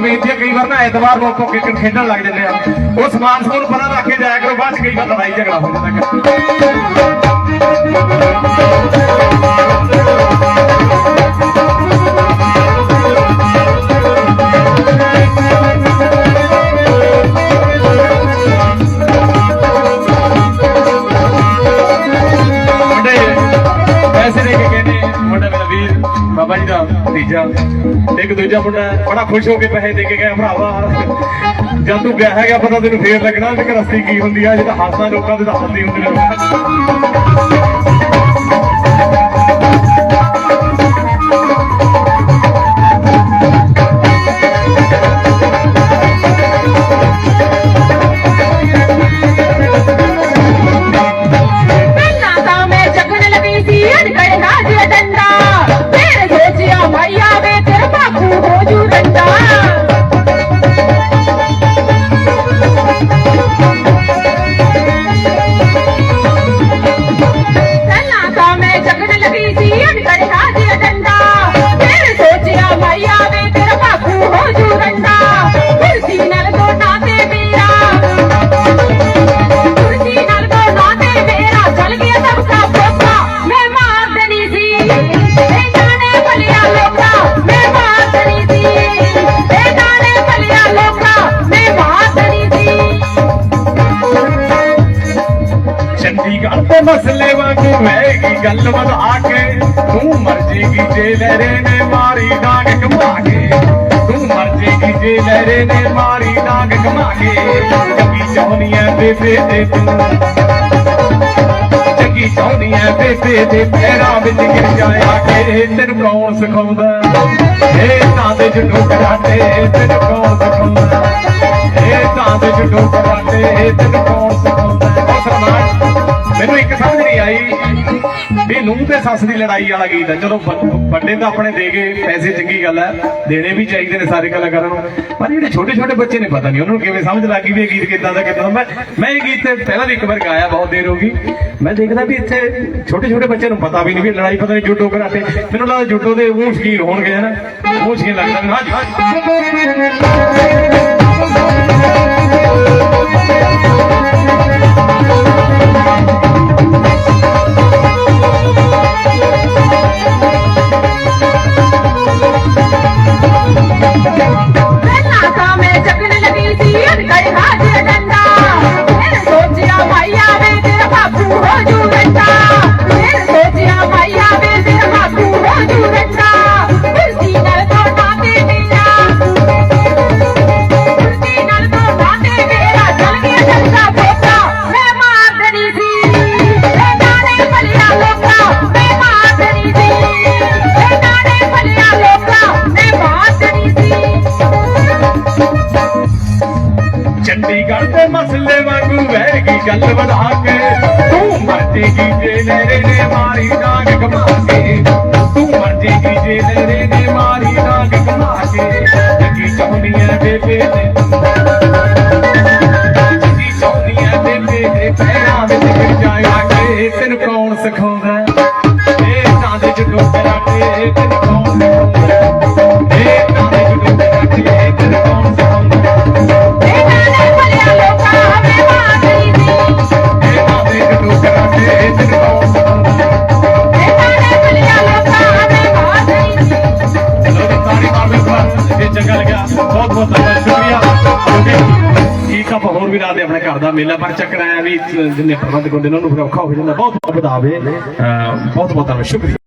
ਬੇਨਤੀ ਹੈ ਕਈ ਵਾਰ ਨਾ ਐਤਵਾਰ ਨੂੰ ਆਪਾਂ ਕ੍ਰਿਕਟ ਖੇਡਣ ਲੱਗ ਜਾਂਦੇ ਆ। ਉਹ ਸਮਾਨ ਸਮੂਨ ਪਰਾਂ ਰੱਖ ਕੇ ਜਾਇਆ ਕਰੋ, ਬਾਅਦ ਕਈ ਵਾਰ ਲੜਾਈ ਝਗੜਾ ਹੋ ਜਾਂਦਾ ਪੈਸੇ ਦੇ ਮੁੰਡਾ ਮੇਰਾ ਵੀਰ, ਬਾਬਾ ਜੀ ਦਾ ਭਤੀਜਾ। ਇੱਕ ਦੂਜਾ ਮੁੰਡਾ ਬੜਾ ਖੁਸ਼ ਹੋ ਕੇ ਪੈਸੇ ਦੇ ਕੇ ਗਿਆ, ਭਰਾਵਾ, ਜਦ ਤੂੰ ਗਿਆ ਹੈਗਾ, ਪਤਾ ਤੈਨੂੰ ਫੇਰ ਲੱਗਣਾ ਕਿ ਰਸਤੀ ਕੀ ਹੁੰਦੀ ਆ ਜਿਹਦਾ ਹਾਸਾ ਲੋਕਾਂ ਦੇ ਤਾਂ ਹੱਸਦੀ ਹੁੰਦੀ। ਨੇ ਤੇ ਮਸਲੇ ਵਾਂਗੂ ਗੱਲ ਵਧਾ ਕੇ ਤੂੰ ਮਰ ਜੇਗੀ ਜੇ ਲਹਿਰੇ ਨੇ ਮਾਰੀ ਡਾਂਗ ਘਮਾ ਕੇ ਤੂੰ ਮਰ ਜੇਗੀ ਜੇ ਲਹਿਰੇ ਨੇ ਮਾਰੀ ਡਾਂਗ ਘਮਾ ਕੇ ਜੱਗੀ ਚਾਹੁੰਦੀਆਂ ਬੇਬੇ ਦੇ ਤੂੰ। ਜੱਗੀ ਚਾਹੁੰਦੀਆਂ ਬੇਬੇ ਦੇ ਪੈਰਾਂ ਵਿੱਚ ਗਿਰ ਜਾਇਆ ਕਿ ਤੈਨੂੰ ਕੌਣ ਸਿਖਾਉਂਦਾ? ਇਹ ਤਾਂ ਦੇ ਜੁੱਟੋ ਕਰਾਟੇ, ਤੈਨੂੰ ਕੌਣ ਸਿਖਾਉਂਦਾ? ਇਹ ਤਾਂ ਦੇ ਜੁੱਟੋ ਕਰਾਟੇ, ਤੈਨੂੰ ਕੌਣ ਸਿਖਾਉਂਦਾ? ਬਹੁਤ ਸਨਮਾਨ ਮੈਨੂੰ ਇੱਕ ਆਈ। ਵੀ ਨੂੰਹ ਤੇ ਸੱਸ ਦੀ ਲੜਾਈ ਵਾਲਾ ਗੀਤ ਹੈ ਚਲੋ ਵੱਡੇ ਤਾਂ ਆਪਣੇ ਦੇ ਗਏ ਪੈਸੇ ਚੰਗੀ ਗੱਲ ਹੈ ਦੇਣੇ ਵੀ ਚਾਹੀਦੇ ਨੇ ਸਾਰੇ ਕਲਾਕਾਰਾਂ ਨੂੰ। ਪਰ ਜਿਹੜੇ ਛੋਟੇ ਛੋਟੇ ਬੱਚੇ ਨੇ, ਪਤਾ ਨਹੀਂ ਉਹਨਾਂ ਨੂੰ ਕਿਵੇਂ ਸਮਝ ਲੱਗੀ ਵੀ ਇਹ ਗੀਤ ਕਿੱਦਾਂ ਦਾ ਕਿੱਦਾਂ ਦਾ। ਮੈਂ ਮੈਂ ਇਹ ਗੀਤ ਪਹਿਲਾਂ ਵੀ ਇੱਕ ਵਾਰ ਗਾਇਆ, ਬਹੁਤ ਦੇਰ ਹੋ ਗਈ। ਮੈਂ ਦੇਖਦਾ ਵੀ ਇੱਥੇ ਛੋਟੇ ਛੋਟੇ ਬੱਚੇ ਨੂੰ ਪਤਾ ਵੀ ਨਹੀਂ ਵੀ ਲੜਾਈ ਪਤਾ ਨਹੀਂ ਜੁੱਡੋ ਕਰਾਟੇ। ਮੈਨੂੰ ਲੱਗਦਾ ਜੁੱਡੋ ਦੇ ਉਹ ਸ਼ਕੀਨ ਹੋਣਗੇ, ਹਨਾ। ਉਹ ਸ਼ਕੀਨ ਲੱਗਦਾ ਹਾਂਜੀ ਵਾਂਗੂ ਗੱਲ ਵਧਾ ਕੇ, ਤੂੰ ਮਰ ਜੇ ਲਹਿਰੇ ਨੇ ਮਾਰੀ ਡਾਂਗ ਘਮਾ ਕੇ। ਤੂੰ ਮਰ ਜੇ ਲਹਿਰੇ ਨੇ ਮਾਰੀ ਡਾਂਗ ਘਮਾ ਕੇ। ਜੱਗੀ ਚਾਹੁੰਦੀਆਂ ਬੇਬੇ ਨੇ ਜੱਗੀ ਚਾਹੁੰਦੀਆਂ ਬੇਬੇ ਦੇ ਪੈਰਾਂ ਵਿੱਚ ਗਿਰ ਜਾਇਆ ਤੈਨੂੰ ਕੌਣ ਸਿਖਾਉਂਦਾ? ਇਹ ਤਾਂ ਦੇ ਜੁੱਡੋ ਕਰਾਟੇ ਤੈਨੂੰ ਆਪਾਂ ਹੋਰ ਵੀ ਰਾਦੇ ਆਪਣੇ ਘਰ ਦਾ ਮੇਲਾ ਪਰ ਚੱਕਰ ਆਇਆ ਵੀ ਜਿੰਨੇ ਪ੍ਰਬੰਧਕ ਹੁੰਦੇ ਨੇ ਉਹਨਾਂ ਨੂੰ ਫਿਰ ਔਖਾ ਹੋ ਜਾਂਦਾ। ਬਹੁਤ ਬਹੁਤ ਵਧਾਵੇ। ਅਹ ਬਹੁਤ ਬਹੁਤ ਸ਼ੁਕਰੀਆ।